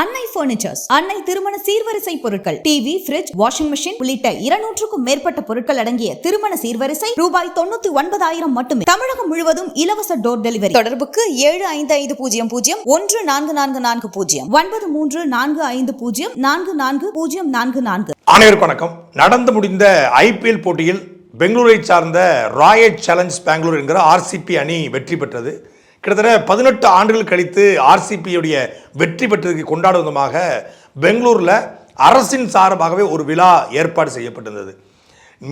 அன்னை பர்னிச்சர்ஸ் அன்னை திருமண சீர்வரிசை பொருட்கள் டிவி பிரிட்ஜ் வாஷிங் மிஷின் உள்ளிட்ட இருநூற்றுக்கும் மேற்பட்ட பொருட்கள் அடங்கிய திருமண சீர்வரிசை ரூபாய் தொண்ணூத்தி ஒன்பதாயிரம் மட்டுமே. தமிழகம் முழுவதும் இலவச டோர் டெலிவரி தொடர்புக்கு ஏழு ஐந்து ஐந்து பூஜ்ஜியம் பூஜ்ஜியம் ஒன்று நான்கு நான்கு நான்கு பூஜ்ஜியம் ஒன்பது மூன்று நான்கு ஐந்து பூஜ்ஜியம் நான்கு நான்கு பூஜ்ஜியம் நான்கு நான்கு. அனைவருக்கும் வணக்கம். நடந்து முடிந்த ஐபிஎல் போட்டியில் பெங்களூரை சார்ந்த ராயல் சேலஞ்ச் பெங்களூர் என்கிற ஆர்சிபி அணி வெற்றி பெற்றது. கிட்டத்தட்ட பதினெட்டு ஆண்டுகள் கழித்து ஆர்சிபியுடைய வெற்றி பெற்றதுக்கு கொண்டாடும் விதமாக பெங்களூரில் அரசின் சார்பாகவே ஒரு விழா ஏற்பாடு செய்யப்பட்டிருந்தது.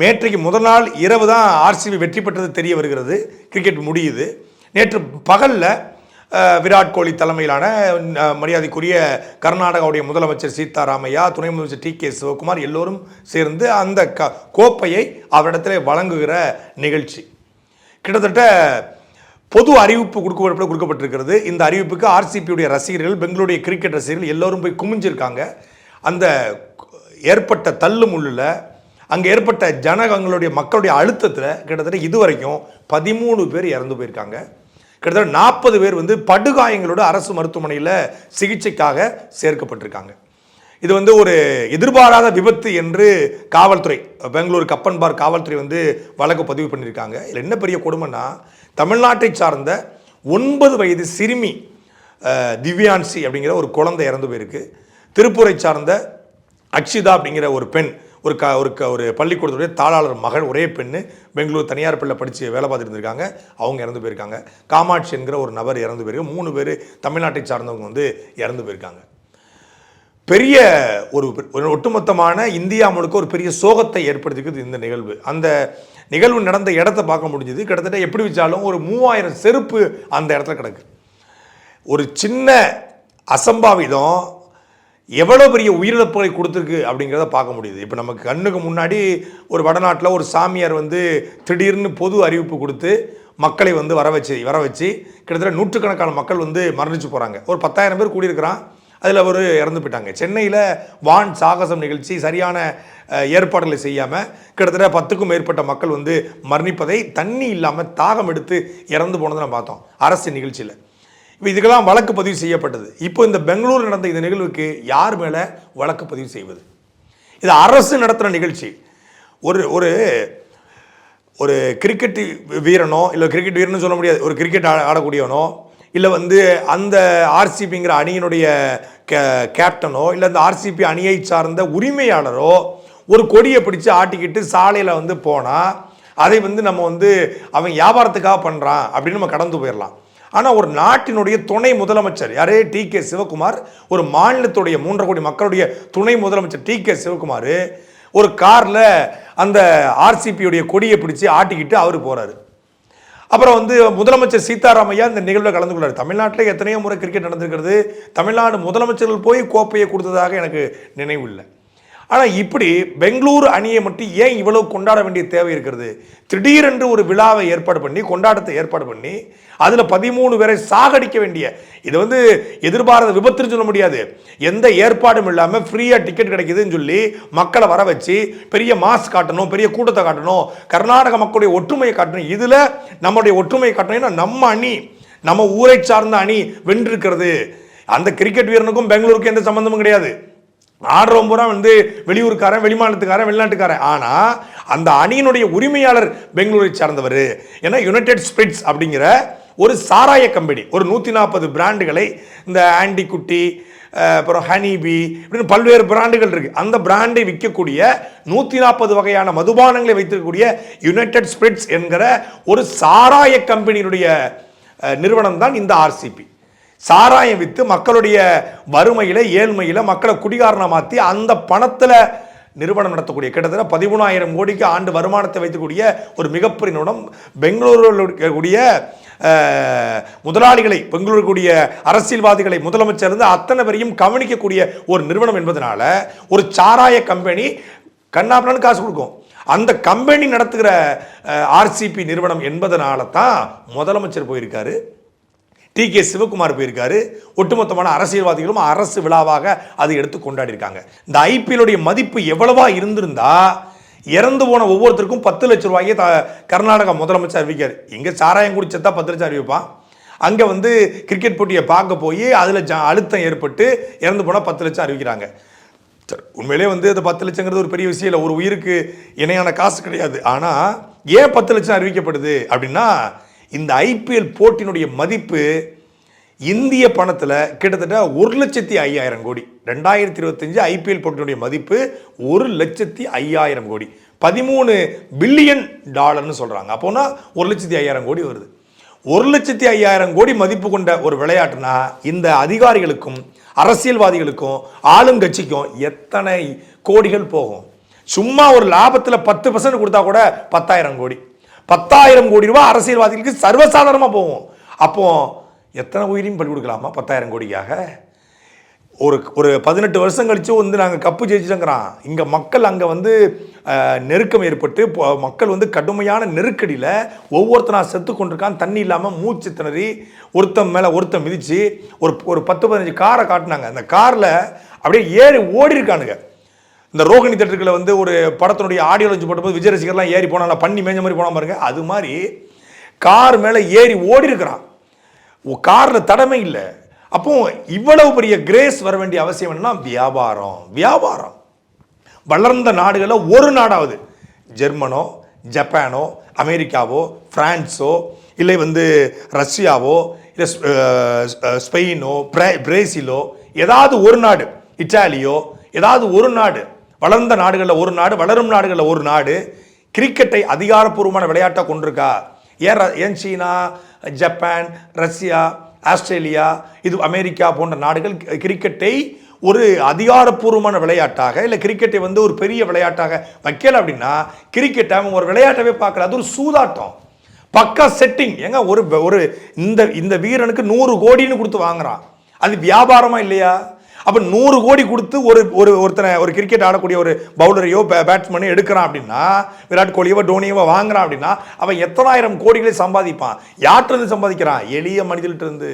நேற்றைக்கு முதல் நாள் இரவு தான் ஆர்சிபி வெற்றி பெற்றது தெரிய வருகிறது. கிரிக்கெட் முடியுது. நேற்று பகலில் விராட் கோலி தலைமையிலான மரியாதைக்குரிய கர்நாடகாவுடைய முதலமைச்சர் சீதாராமையா துணை முதலமைச்சர் டி கே சிவகுமார் எல்லோரும் சேர்ந்து அந்த க கோப்பையை அவரிடத்தில் வழங்குகிற நிகழ்ச்சி. கிட்டத்தட்ட பொது அறிவிப்பு கொடுக்கப்பட கொடுக்கப்பட்டிருக்கிறது. இந்த அறிவிப்புக்கு ஆர்சிபியுடைய ரசிகர்கள் பெங்களூருடைய கிரிக்கெட் ரசிகர்கள் எல்லோரும் போய் குமிஞ்சிருக்காங்க. அந்த ஏற்பட்ட தள்ளு முள்ளில் அங்கே ஏற்பட்ட ஜனகங்களுடைய மக்களுடைய அழுத்தத்தில் கிட்டத்தட்ட இதுவரைக்கும் பதிமூணு பேர் இறந்து போயிருக்காங்க. கிட்டத்தட்ட நாற்பது பேர் வந்து படுகாயங்களோட அரசு மருத்துவமனையில் சிகிச்சைக்காக சேர்க்கப்பட்டிருக்காங்க. இது வந்து ஒரு எதிர்பாராத விபத்து என்று காவல்துறை பெங்களூர் கப்பன்பார் காவல்துறை வந்து வழக்கு பதிவு பண்ணியிருக்காங்க இதில் என்ன பெரிய கொடுமைன்னா தமிழ்நாட்டை சார்ந்த ஒன்பது வயது சிறுமி திவ்யான்சி அப்படிங்கிற ஒரு குழந்தை இறந்து போயிருக்கு. திருப்பூரை சார்ந்த அக்ஷிதா அப்படிங்கிற ஒரு பெண் ஒரு க ஒரு க ஒரு பள்ளிக்கூடத்துடைய தாளாளர் மகள் ஒரே பெண்ணு பெங்களூர் தனியார் பள்ளியில் படித்து வேலை பார்த்துட்டு இருந்திருக்காங்க. அவங்க இறந்து போயிருக்காங்க. காமாட்சி என்கிற ஒரு நபர் இறந்து போயிருக்கு. மூணு பேர் தமிழ்நாட்டை சார்ந்தவங்க வந்து இறந்து போயிருக்காங்க. பெரிய ஒரு ஒரு ஒட்டுமொத்தமான இந்தியா முழுக்க ஒரு பெரிய சோகத்தை ஏற்படுத்திக்குது இந்த நிகழ்வு. அந்த நிகழ்வு நடந்த இடத்த பார்க்க முடிஞ்சது. கிட்டத்தட்ட எப்படி வச்சாலும் ஒரு மூவாயிரம் செருப்பு அந்த இடத்துல கிடக்கு. ஒரு சின்ன அசம்பாவிதம் எவ்வளோ பெரிய உயிரிழப்புகளை கொடுத்துருக்கு அப்படிங்கிறத பார்க்க முடியுது. இப்போ நமக்கு கண்ணுக்கு முன்னாடி ஒரு வடநாட்டில் ஒரு சாமியார் வந்து திடீர்னு பொது அறிவிப்பு கொடுத்து மக்களை வந்து வர வச்சு வர வச்சு கிட்டத்தட்ட நூற்றுக்கணக்கான மக்கள் வந்து மரணிச்சு போகிறாங்க ஒரு பத்தாயிரம் பேர் கூடியிருக்கிறான். அதில் ஒரு இறந்து போயிட்டாங்க. சென்னையில் வான் சாகசம் நிகழ்ச்சி சரியான ஏற்பாடுகளை செய்யாமல் கிட்டத்தட்ட பத்துக்கும் மேற்பட்ட மக்கள் வந்து மரணிப்பதை தண்ணி இல்லாமல் தாகம் எடுத்து இறந்து போனதை நம்ம பார்த்தோம் அரசு நிகழ்ச்சியில். இப்போ இதுக்கெல்லாம் வழக்கு பதிவு செய்யப்பட்டது. இப்போ இந்த பெங்களூர் நடந்த இந்த நிகழ்வுக்கு யார் மேலே வழக்கு பதிவு செய்வது? இது அரசு நடத்துகிற நிகழ்ச்சி. ஒரு ஒரு ஒரு கிரிக்கெட் வீரனோ இல்லை கிரிக்கெட் வீரன்னு சொல்ல முடியாது ஒரு கிரிக்கெட் ஆட ஆடக்கூடியவனோ இல்லை வந்து அந்த ஆர்சிபிங்கிற அணியினுடைய கே கேப்டனோ இல்லை அந்த ஆர்சிபி அணியை சார்ந்த உரிமையாளரோ ஒரு கொடியை பிடிச்சு ஆட்டிக்கிட்டு சாலையில் வந்து போனால் அதை வந்து நம்ம வந்து அவன் வியாபாரத்துக்காக பண்ணுறான் அப்படின்னு நம்ம கடந்து போயிடலாம் ஆனால் ஒரு நாட்டினுடைய துணை முதலமைச்சர் யாரே? டி. கே. சிவகுமார் ஒரு மாநிலத்துடைய மூன்றரை கோடி மக்களுடைய துணை முதலமைச்சர் டி. கே. சிவகுமார் ஒரு காரில் அந்த ஆர்சிபியுடைய கொடியை பிடிச்சி ஆட்டிக்கிட்டு அவர் போகிறாரு அப்புறம் வந்து முதலமைச்சர் சீதாராமையா இந்த நிகழ்வில் கலந்து கொள்ளார் தமிழ்நாட்டில் எத்தனையோ முறை கிரிக்கெட் நடந்திருக்கிறது. தமிழ்நாடு முதலமைச்சர்கள் போய் கோப்பையை கொடுத்ததாக எனக்கு நினைவு இல்லை. ஆனால் இப்படி பெங்களூரு அணியை மட்டும் ஏன் இவ்வளவு கொண்டாட வேண்டிய தேவை இருக்கிறது? திடீரென்று ஒரு விழாவை ஏற்பாடு பண்ணி கொண்டாட்டத்தை ஏற்பாடு பண்ணி அதில் பதிமூணு பேரை சாகடிக்க வேண்டிய இது வந்து எதிர்பாராத விபத்துன்னு சொல்ல முடியாது. எந்த ஏற்பாடும் இல்லாமல் ஃப்ரீயாக டிக்கெட் கிடைக்குதுன்னு சொல்லி மக்களை வர வச்சு பெரிய மாஸ் காட்டணும் பெரிய கூட்டத்தை காட்டணும் கர்நாடக மக்களுடைய ஒற்றுமையை காட்டணும். இதில் நம்மளுடைய ஒற்றுமையை காட்டணும். ஏன்னா நம்ம அணி நம்ம ஊரை சார்ந்த அணி வென்றிருக்கிறது. அந்த கிரிக்கெட் வீரனுக்கும் பெங்களூருக்கும் எந்த சம்மந்தமும் கிடையாது. ஆடுறவன் பூரா வந்து வெளியூருக்காரன் வெளிமாநிலத்துக்காரன் வெளிநாட்டுக்காரன். ஆனால் அந்த அணியினுடைய உரிமையாளர் பெங்களூரை சார்ந்தவர். ஏன்னா யுனைடெட் ஸ்பிரிட்ஸ் அப்படிங்கிற ஒரு சாராய கம்பெனி. ஒரு நூற்றி நாற்பது பிராண்டுகளை இந்த ஆண்டி குட்டி அப்புறம் ஹனிபி இப்படின்னு பல்வேறு பிராண்டுகள் இருக்குது அந்த பிராண்டை விற்கக்கூடிய நூற்றி நாற்பது வகையான மதுபானங்களை வைத்திருக்கக்கூடிய யுனைடெட் ஸ்பிரிட்ஸ் என்கிற ஒரு சாராய கம்பெனியினுடைய நிறுவனம் தான் இந்த ஆர்சிபி சாராயம் விற்று மக்களுடைய வறுமையில் ஏழ்மையில் மக்களை குடிகாரனை மாற்றி அந்த பணத்தில் நிறுவனம் நடத்தக்கூடிய கிட்டத்தட்ட பதிமூணாயிரம் கோடிக்கு ஆண்டு வருமானத்தை வைக்கக்கூடிய ஒரு மிகப்பெரிய நிறுவனம் பெங்களூரில் இருக்கக்கூடிய முதலாளிகளை பெங்களூருக்கூடிய அரசியல்வாதிகளை முதலமைச்சர் இருந்து அத்தனை பேரையும் கவனிக்கக்கூடிய ஒரு நிறுவனம் என்பதனால ஒரு சாராய கம்பெனி கண்ணாப்பண்ணு காசு கொடுக்கும். அந்த கம்பெனி நடத்துகிற ஆர்சிபி நிறுவனம் என்பதனால தான் முதலமைச்சர் போயிருக்காரு. டி கே சிவகுமார் போயிருக்காரு. ஒட்டுமொத்தமான அரசியல்வாதிகளும் அரசு விழாவாக அதை எடுத்து கொண்டாடி இருக்காங்க இந்த ஐபிஎல்லுடைய மதிப்பு எவ்வளவா இருந்திருந்தா இறந்து போன ஒவ்வொருத்தருக்கும் பத்து லட்ச ரூபாயை த கர்நாடகா முதலமைச்சர் அறிவிக்காரு. இங்கே சாராயம் குடிச்சதா பத்து லட்சம் அறிவிப்பான். அங்கே வந்து கிரிக்கெட் போட்டியை பார்க்க போய் அதில் ஜ அழுத்தம் ஏற்பட்டு இறந்து போனால் பத்து லட்சம் அறிவிக்கிறாங்க. உண்மையிலே வந்து அந்த பத்து லட்சங்கிறது ஒரு பெரிய விஷயம் இல்லை. ஒரு உயிருக்கு இணையான காசு கிடையாது. ஆனால் ஏன் பத்து லட்சம் அறிவிக்கப்படுது அப்படின்னா இந்த ஐபிஎல் போட்டியினுடைய மதிப்பு இந்திய பணத்தில் கிட்டத்தட்ட ஒரு லட்சத்தி ஐயாயிரம் கோடி. ரெண்டாயிரத்தி இருபத்தஞ்சு ஐபிஎல் போட்டியினுடைய மதிப்பு ஒரு லட்சத்தி ஐயாயிரம் கோடி. பதிமூணு பில்லியன் டாலர்னு சொல்கிறாங்க அப்போனா ஒரு லட்சத்தி ஐயாயிரம் கோடி வருது. ஒரு லட்சத்தி ஐயாயிரம் கோடி மதிப்பு கொண்ட ஒரு விளையாட்டுனா இந்த அதிகாரிகளுக்கும் அரசியல்வாதிகளுக்கும் ஆளுங்கட்சிக்கும் எத்தனை கோடிகள் போகும்? சும்மா ஒரு லாபத்தில் பத்து பர்சன்ட் கொடுத்தா கூட பத்தாயிரம் கோடி. பத்தாயிரம் கோடி ரூபாய் அரசியல்வாதிகளுக்கு சர்வசாதாரணமாக போகும். அப்போ எத்தனை உயிரையும் பலி கொடுக்கலாமா? பத்தாயிரம் கோடிக்காக? ஒரு ஒரு பதினெட்டு வருஷம் கழிச்சு வந்து நாங்கள் கப்பு ஜெயிச்சிட்டோங்கிறான். இங்கே மக்கள் அங்கே வந்து நெருக்கம் ஏற்பட்டு மக்கள் வந்து கடுமையான நெருக்கடியில் ஒவ்வொருத்தனாக செத்து கொண்டிருக்கான். தண்ணி இல்லாமல் மூச்சு திணறி ஒருத்தன் மேலே ஒருத்தன் மிதித்து ஒரு ஒரு பத்து பதினஞ்சு காரை காட்டினாங்க. அந்த காரில் அப்படியே ஏறி ஓடி இருக்கானுங்க இந்த ரோகிணி தேட்டருக்குள்ள வந்து ஒரு படத்தினுடைய ஆடியோ லஞ்சு போட்டபோது விஜய் ரசிகர்லாம் ஏறி போனால் பண்ணி மேஞ்ச மாதிரி போனால் பாருங்க. அது மாதிரி கார் மேலே ஏறி ஓடி இருக்கிறான் காரில் தடமை இல்லை. அப்போ இவ்வளவு பெரிய கிரேஸ் வர வேண்டிய அவசியம் என்ன வியாபாரம் வியாபாரம். வளர்ந்த நாடுகளில் ஒரு நாடாவது. ஜெர்மனோ ஜப்பானோ அமெரிக்காவோ பிரான்ஸோ இல்லை வந்து ரஷ்யாவோ இல்லை ஸ்- ஸ்பெயினோ பிரேசிலோ ஏதாவது ஒரு நாடு இட்டாலியோ ஏதாவது ஒரு நாடு வளர்ந்த நாடுகளில் ஒரு நாடு வளரும் நாடுகளில் ஒரு நாடு கிரிக்கெட்டை அதிகாரப்பூர்வமான விளையாட்டாக கொண்டிருக்கா? ஏன் ர- ஏன் சீனா ஜப்பான் ரஷ்யா ஆஸ்திரேலியா இது அமெரிக்கா போன்ற நாடுகள் கி- கிரிக்கெட்டை ஒரு அதிகாரப்பூர்வமான விளையாட்டாக இல்லை கிரிக்கெட்டை வந்து ஒரு பெரிய விளையாட்டாக வைக்கல அப்படின்னா கிரிக்கெட்டை அவன் ஒரு விளையாட்டவே பார்க்கல. அது ஒரு சூதாட்டம். பக்கா செட்டிங் ஏங்க ஒரு ஒரு இந்த இந்த வீரனுக்கு நூறு கோடின்னு கொடுத்து வாங்குறான். அது வியாபாரமா இல்லையா? அப்போ நூறு கோடி கொடுத்து ஒரு ஒரு ஒருத்தனை ஒரு கிரிக்கெட் ஆடக்கூடிய ஒரு பவுலரையோ பேட்ஸ்மேனையோ எடுக்கிறான் அப்படின்னா விராட் கோலியவோ டோனியவோ வாங்குறான் அப்படின்னா அவன் எத்தனாயிரம் கோடிகளை சம்பாதிப்பான்? யார்கிட்டருந்து சம்பாதிக்கிறான்? எளிய மனிதர்கிட்டருந்து.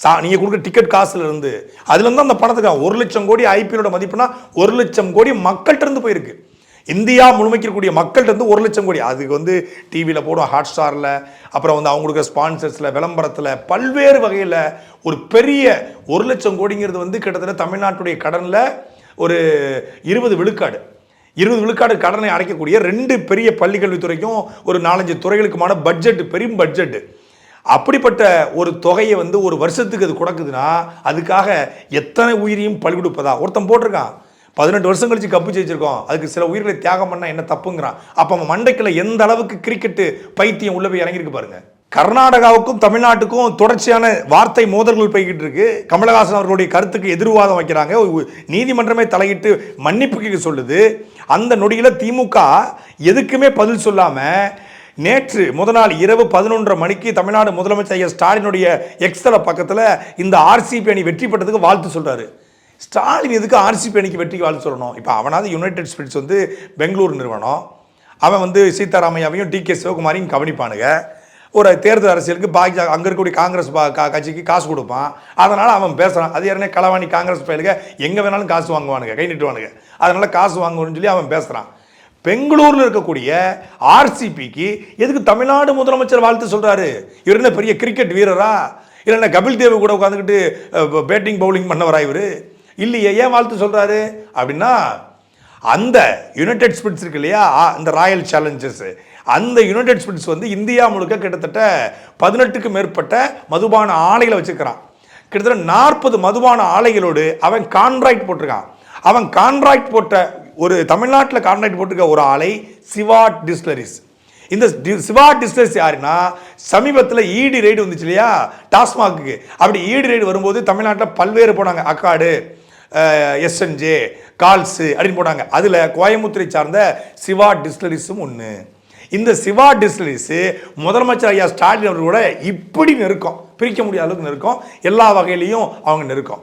சா நீங்கள் கொடுக்குற டிக்கெட் காசுலேருந்து. அதுலேருந்து அந்த பணத்துக்கு ஒரு லட்சம் கோடி ஐபிஎலோட மதிப்புனா ஒரு லட்சம் கோடி மக்கள்கிட்ட இருந்து போயிருக்கு. இந்தியா முழுமைக்கக்கூடிய மக்கள்கிட்ட வந்து ஒரு லட்சம் கோடி. அதுக்கு வந்து டிவியில் போடும் ஹாட் ஸ்டாரில் அப்புறம் வந்து அவங்க ஸ்பான்சர்ஸில் விளம்பரத்தில் பல்வேறு வகையில் ஒரு பெரிய ஒரு லட்சம் கோடிங்கிறது வந்து கிட்டத்தட்ட தமிழ்நாட்டுடைய கடனில் ஒரு இருபது விழுக்காடு. இருபது விழுக்காடு கடனை அடைக்கக்கூடிய ரெண்டு பெரிய பள்ளிக்கல்வித்துறைக்கும் ஒரு நாலஞ்சு துறைகளுக்குமான பட்ஜெட் பெரும் பட்ஜெட்டு அப்படிப்பட்ட ஒரு தொகையை வந்து ஒரு வருஷத்துக்கு அது கொடுக்குதுன்னா அதுக்காக எத்தனை உயிரையும் பலி கொடுப்பதா? ஒருத்தன் போட்டிருக்கான். பதினெட்டு வருஷம் கழிச்சு கப்பு ஜெயிச்சிருக்கோம். அதுக்கு சில உயிர்களை தியாகம் பண்ணால் என்ன தப்புங்கிறான். அப்போ அவன் மண்டைக்கில் எந்த அளவுக்கு கிரிக்கெட்டு பைத்தியம் உள்ள போய் இறங்கியிருக்கு பாருங்க. கர்நாடகாவுக்கும் தமிழ்நாட்டுக்கும் தொடர்ச்சியான வார்த்தை மோதல்கள் போய்கிட்டு இருக்கு. கமலஹாசன் அவர்களுடைய கருத்துக்கு எதிர்வாதம் வைக்கிறாங்க. நீதிமன்றமே தலையிட்டு மன்னிப்பு கேட்க சொல்லுது. அந்த நொடியில் திமுக எதுக்குமே பதில் சொல்லாமல் நேற்று முதல் நாள் இரவு பதினொன்றரை மணிக்கு தமிழ்நாடு முதலமைச்சர் ஐயா ஸ்டாலினுடைய எக்ஸ்தல பக்கத்தில் இந்த ஆர்சிபி அணி வெற்றி பெற்றதுக்கு வாழ்த்து சொல்கிறாரு ஸ்டாலின் எதுக்கு ஆர்சிபி அணிக்கு வெற்றிக்கு வாழ்த்து சொல்லணும்? இப்போ அவனாவது யுனைடெட் ஸ்பிரிட்ஸ் வந்து பெங்களூர் நிறுவனம். அவன் வந்து சீதாராமையாவையும் டி கே சிவகுமாரையும் கவனிப்பானுங்க. ஒரு தேர்தல் அரசியலுக்கு பாஜக அங்கே இருக்கக்கூடிய காங்கிரஸ் பா- கட்சிக்கு காசு கொடுப்பான். அதனால் அவன் பேசுகிறான் அது யாருனே களவாணி காங்கிரஸ் பயிலுங்க. எங்கே வேணாலும் காசு வாங்குவானுங்க கை நிட்டுவானுங்க. அதனால் காசு வாங்குவோம்னு சொல்லி அவன் பேசுகிறான் பெங்களூர்ல இருக்கக்கூடிய ஆர்சிபிக்கு எதுக்கு தமிழ்நாடு முதலமைச்சர் வாழ்த்து சொல்கிறாரு இவர் என்ன பெரிய கிரிக்கெட் வீரரா? இல்லைன்னா கபில் தேவ் கூட உட்காந்துக்கிட்டு பேட்டிங் பவுலிங் பண்ணவரா இவர்? இல்லையே ஏன் வாழ்த்து சொல்கிறாரு அப்படின்னா அந்த யுனைடெட் ஸ்பிரிட்ஸ் இருக்கு இல்லையா? இந்த ராயல் சேலஞ்சர்ஸ் அந்த யுனைடெட் ஸ்பிரிட்ஸ் வந்து இந்தியா முழுக்க கிட்டத்தட்ட பதினெட்டுக்கு மேற்பட்ட மதுபான ஆலைகளை வச்சிருக்கிறான். கிட்டத்தட்ட நாற்பது மதுபான ஆலைகளோடு அவன் கான்ட்ராக்ட் போட்டிருக்கான். அவன் கான்ட்ராக்ட் போட்ட ஒரு தமிழ்நாட்டில் கான்ட்ராக்ட் போட்டிருக்க ஒரு ஆலை சிவா டிஸ்லரிஸ் இந்த டி- சிவா டிஸ்லரிஸ் யாருன்னா சமீபத்தில் ஈடி ரைடு வந்துச்சு இல்லையா? டாஸ்மாக்கு அப்படி ஈடி ரைடு வரும்போது தமிழ்நாட்டில் பல்வேறு போனாங்க. அக்காடு எஸ்என்ஜே கால்ஸு அப்படின்னு போட்டாங்க. அதில் கோயம்புத்தூரை சார்ந்த சிவா டிஸ்லரிஸும் ஒன்று இந்த சிவா டிஸ்லரிஸு முதலமைச்சர் ஐயா ஸ்டாலின் அவர்களோட இப்படி நெருக்கம். பிரிக்க முடியாத அளவுக்கு நெருக்கம். எல்லா வகையிலையும் அவங்க நெருக்கம்.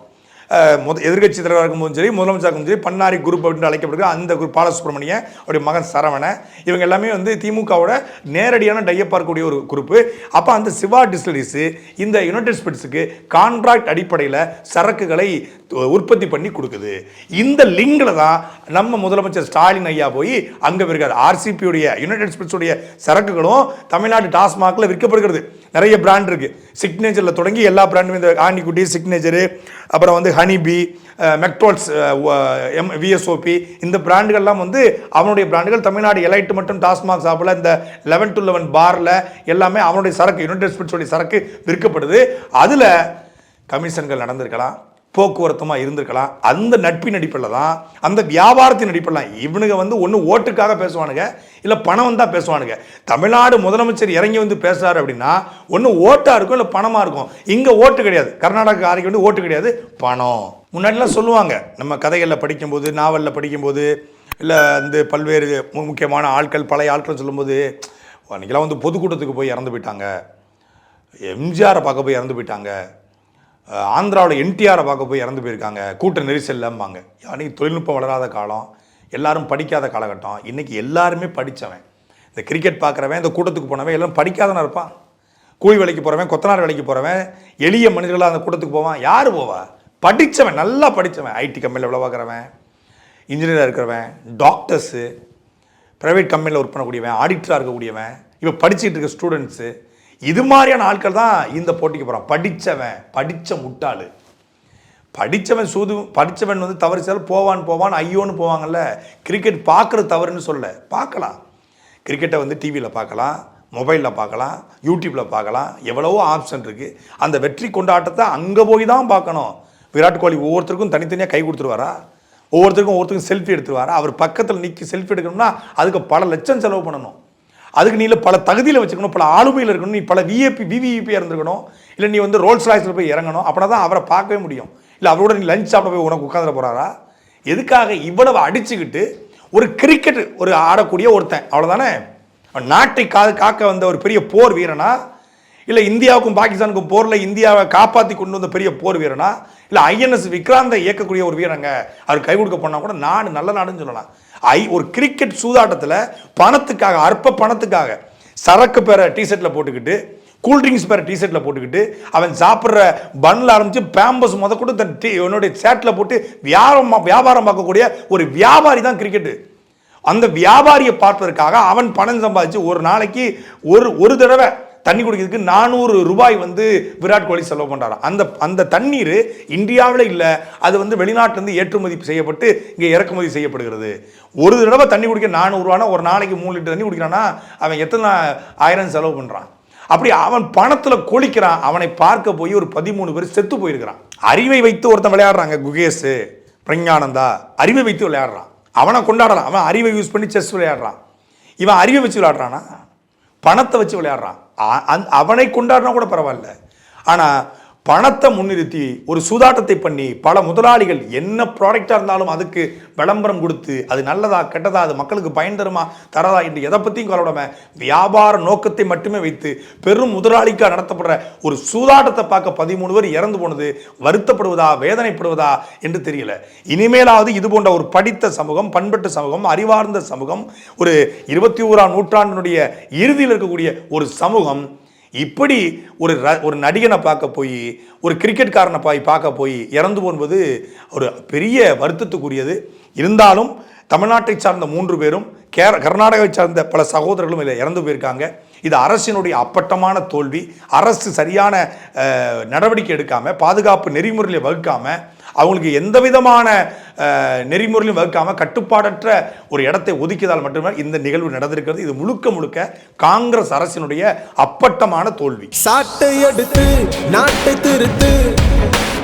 முத எதிர்கட்சி தலைவராக இருக்கும்போதும் சரி முதலமைச்சராக இருக்கும்போது சரி பன்னாரி குரூப் அப்படின்னு அழைக்கப்படுகிற அந்த குரூப் பாலசுப்ரமணியன் அவருடைய மகன் சரவணன் இவங்க எல்லாமே வந்து திமுகவோட நேரடியான டையப் பார்க்கக்கூடிய ஒரு குரூப்பு. அப்போ அந்த சிவா டிஸ்டிலரிஸு இந்த யுனைடெட் ஸ்பிரிட்ஸுக்கு கான்ட்ராக்ட் அடிப்படையில் சரக்குகளை உற்பத்தி பண்ணி கொடுக்குது. இந்த லிங்கில் தான் நம்ம முதலமைச்சர் ஸ்டாலின் ஐயா போய் அங்கே இருக்கார் ஆர்சிபியுடைய யுனைடெட் ஸ்பிரிட்ஸுடைய சரக்குகளும் தமிழ்நாடு டாஸ்மாகில் விற்கப்படுகிறது. நிறைய பிராண்ட் இருக்குது சிக்னேச்சரில் தொடங்கி எல்லா பிராண்டுமே இந்த ஆண்டிக்குட்டி சிக்னேச்சரு அப்புறம் வந்து ஹனிபி மெக்டோல்ஸ் எம் விஎஸ்ஓபி இந்த பிராண்டுகள்லாம் வந்து அவனுடைய பிராண்டுகள் தமிழ்நாடு எலைட் மற்றும் டாஸ்மாக் சாப்பிடல. இந்த லெவன் டு லெவன் பாரில் எல்லாமே அவனுடைய சரக்கு யுனைடெட் ஸ்பிரிட்ஸுடைய சரக்கு விற்கப்படுது. அதில் கமிஷன்கள் நடந்திருக்கலாம். போக்குவரத்துமாக இருந்திருக்கலாம். அந்த நட்பின் அடிப்படையில் தான் அந்த வியாபாரத்தின் அடிப்படையில் இவனுங்க வந்து ஒன்று ஓட்டுக்காக பேசுவானுங்க இல்லை பணம் வந்தால் பேசுவானுங்க. தமிழ்நாடு முதலமைச்சர் இறங்கி வந்து பேசுகிறார் அப்படின்னா ஒன்று ஓட்டாக இருக்கும் இல்லை பணமாக இருக்கும். இங்கே ஓட்டு கிடையாது. கர்நாடகா காரிக்கு வந்து ஓட்டு கிடையாது பணம். முன்னாடிலாம் சொல்லுவாங்க நம்ம கதைகளில் படிக்கும்போது நாவலில் படிக்கும்போது இல்லை இந்த பல்வேறு மு- முக்கியமான ஆட்கள் பழைய ஆட்கள் சொல்லும்போது அன்றைக்கெல்லாம் வந்து பொதுக்கூட்டத்துக்கு போய் இறந்து போயிட்டாங்க. எம்ஜிஆரை பார்க்க போய் இறந்து போயிட்டாங்க. ஆந்திராவில் என்டிஆரை பார்க்க போய் இறந்து போயிருக்காங்க. கூட்ட நெரிசல்லம்பாங்க. அன்றைக்கி தொழில்நுட்பம் வளராத காலம் எல்லாரும் படிக்காத காலகட்டம் இன்றைக்கி எல்லாருமே படித்தவன் இந்த கிரிக்கெட் பார்க்குறவன் இந்த கூட்டத்துக்கு போனவன் எல்லாம் படிக்காதவனா இருப்பான். கூலி வேலைக்கு போகிறவன் கொத்தனார் வேலைக்கு போகிறவன் எளிய மனிதர்களாக அந்த கூட்டத்துக்கு போவான். யார் போவா? படித்தவன் நல்லா படித்தவன் ஐடி கம்பெனியில் எவ்வளோ பார்க்குறவன் இன்ஜினியராக இருக்கிறவன் டாக்டர்ஸு ப்ரைவேட் கம்பெனியில் ஒர்க் பண்ணக்கூடியவன் ஆடிட்டராக இருக்கக்கூடியவன் இப்போ படிச்சுட்டு இருக்க ஸ்டூடெண்ட்ஸு இது மாதிரியான ஆட்கள் தான் இந்த போட்டிக்கு போகிறான் படித்தவன் படித்த முட்டாள். படித்தவன் சூது படித்தவன் வந்து தவறு செய்தால் போவான் போவான் ஐயோன்னு போவாங்கல்ல. கிரிக்கெட் பார்க்குறது தவறுன்னு சொல்ல பார்க்கலாம். கிரிக்கெட்டை வந்து டிவியில் பார்க்கலாம் மொபைலில் பார்க்கலாம் யூடியூப்பில் பார்க்கலாம் எவ்வளவோ ஆப்ஷன் இருக்குது அந்த வெற்றி கொண்டாட்டத்தை அங்கே போய் தான் பார்க்கணும். விராட் கோலி ஒவ்வொருத்தருக்கும் தனித்தனியாக கை கொடுத்துருவாரா? ஒவ்வொருத்தருக்கும் ஒவ்வொருத்தருக்கும் செல்ஃபி எடுத்துருவாரா? அவர் பக்கத்தில் நிற்கி செல்ஃபி எடுக்கணும்னா அதுக்கு பல லட்சம் செலவு பண்ணணும். அதுக்கு நீ பல தகுதியில் வச்சுக்கணும் பல ஆளுமையில் இருக்கணும் நீ பல விஏபி விவிஇபியாக இருந்திருக்கணும். இல்லை நீ வந்து ரோல்ஸ் ராய்ஸில் போய் இறங்கணும் அப்படின்னா தான் அவரை பார்க்கவே முடியும். இல்லை அவரோட நீ லஞ்ச் சாப்பிட போய் உனக்கு உட்காந்துட போகிறாரா எதுக்காக இவ்வளவு அடிச்சுக்கிட்டு ஒரு கிரிக்கெட் ஒரு ஆடக்கூடிய ஒருத்தன் அவ்வளோதானே நாட்டை கா காக்க வந்த ஒரு பெரிய போர் வீரனா? இல்லை இந்தியாவுக்கும் பாகிஸ்தானுக்கும் போரில் இந்தியாவை காப்பாற்றி கொண்டு வந்த பெரிய போர் வீரனா? இல்லை ஐஎன்எஸ் விக்ராந்தை இயக்கக்கூடிய ஒரு வீரங்க அவர் கை கொடுக்க போனால் கூட நாடு நல்ல நாடுன்னு சொல்லலாம். ஐ ஒரு கிரிக்கெட் சூதாட்டத்தில் பணத்துக்காக அற்ப பணத்துக்காக சரக்கு பேர டிஷர்ட்டில் போட்டுக்கிட்டு கூல்ட்ரிங்க்ஸ் பேர டிஷர்ட்டில் போட்டுக்கிட்டு அவன் சாப்பிட்ற பன்னில் ஆரம்பித்து பேம்பஸ் முத கூட தன் டி என்னுடைய சேட்டில் போட்டு வியாபாரம் வியாபாரம் பார்க்கக்கூடிய ஒரு வியாபாரி தான் கிரிக்கெட்டு அந்த வியாபாரியை பார்ப்பதற்காக அவன் பணம் சம்பாதிச்சு ஒரு நாளைக்கு ஒரு ஒரு தடவை தண்ணி குடிக்கிறதுக்கு நானூறு ரூபாய் வந்து விராட் கோலி செலவு பண்ணுறாரு அந்த அந்த தண்ணீர் இந்தியாவில் இல்லை அது வந்து வெளிநாட்டிலேருந்து ஏற்றுமதி செய்யப்பட்டு இங்கே இறக்குமதி செய்யப்படுகிறது. ஒரு தடவை தண்ணி குடிக்க நானூறுரூவானா ஒரு நாளைக்கு மூணு லிட்டர் தண்ணி குடிக்கிறான்னா அவன் எத்தனை ஆயிரம் செலவு பண்ணுறான் அப்படி அவன் பணத்தில் கொளிக்கிறான் அவனை பார்க்க போய் ஒரு பதிமூணு பேர் செத்து போயிருக்கிறான். அறிவை வைத்து ஒருத்தன் விளையாடுறாங்க குகேஷ் பிரஞானந்தா அறிவை வைத்து விளையாடுறான். அவனை கொண்டாடலாம். அவன் அறிவை யூஸ் பண்ணி செஸ் விளையாடுறான். இவன் அறிவை வச்சு விளையாடுறானா? பணத்தை வச்சு விளையாடுறான். அவனை கொண்டாடினா கூட பரவாயில்ல. ஆனால் பணத்தை முன்னிறுத்தி ஒரு சூதாட்டத்தை பண்ணி பல முதலாளிகள் என்ன ப்ராடக்டாக இருந்தாலும் அதுக்கு விளம்பரம் கொடுத்து அது நல்லதா கெட்டதா அது மக்களுக்கு பயன் தருமா தரதா என்று எதை பற்றியும் கவலைப்படாம வியாபார நோக்கத்தை மட்டுமே வைத்து பெரும் முதலாளிக்காக நடத்தப்படுற ஒரு சூதாட்டத்தை பார்க்க பதிமூணு பேர் இறந்து போனது வருத்தப்படுவதா வேதனைப்படுவதா என்று தெரியல. இனிமேலாவது இது போன்ற ஒரு படித்த சமூகம் பண்பட்ட சமூகம் அறிவார்ந்த சமூகம் ஒரு இருபத்தி ஓராம் நூற்றாண்டினுடைய இறுதியில் இருக்கக்கூடிய ஒரு சமூகம் இப்படி ஒரு ர- ஒரு நடிகனை பார்க்க போய் ஒரு கிரிக்கெட்காரனை போய் பார்க்க போய் இறந்து போன்பது ஒரு பெரிய வருத்தத்துக்குரியது. இருந்தாலும் தமிழ்நாட்டை சார்ந்த மூன்று பேரும் கேர கர்நாடகாவை சார்ந்த பல சகோதரர்களும் இதில் இறந்து போயிருக்காங்க. இது அரசினுடைய அப்பட்டமான தோல்வி. அரசு சரியான நடவடிக்கை எடுக்காமல் பாதுகாப்பு நெறிமுறையில் வகுக்காமல் அவங்களுக்கு எந்த விதமான நெறிமுறையிலும் வகுக்காமல் கட்டுப்பாடற்ற ஒரு இடத்தை ஒதுக்கியதால் மட்டுமே இந்த நிகழ்வு நடந்திருக்கிறது. இது முழுக்க முழுக்க காங்கிரஸ் அரசினுடைய அப்பட்டமான தோல்வி. சாட்டை எடுத்து நாட்டை திருத்து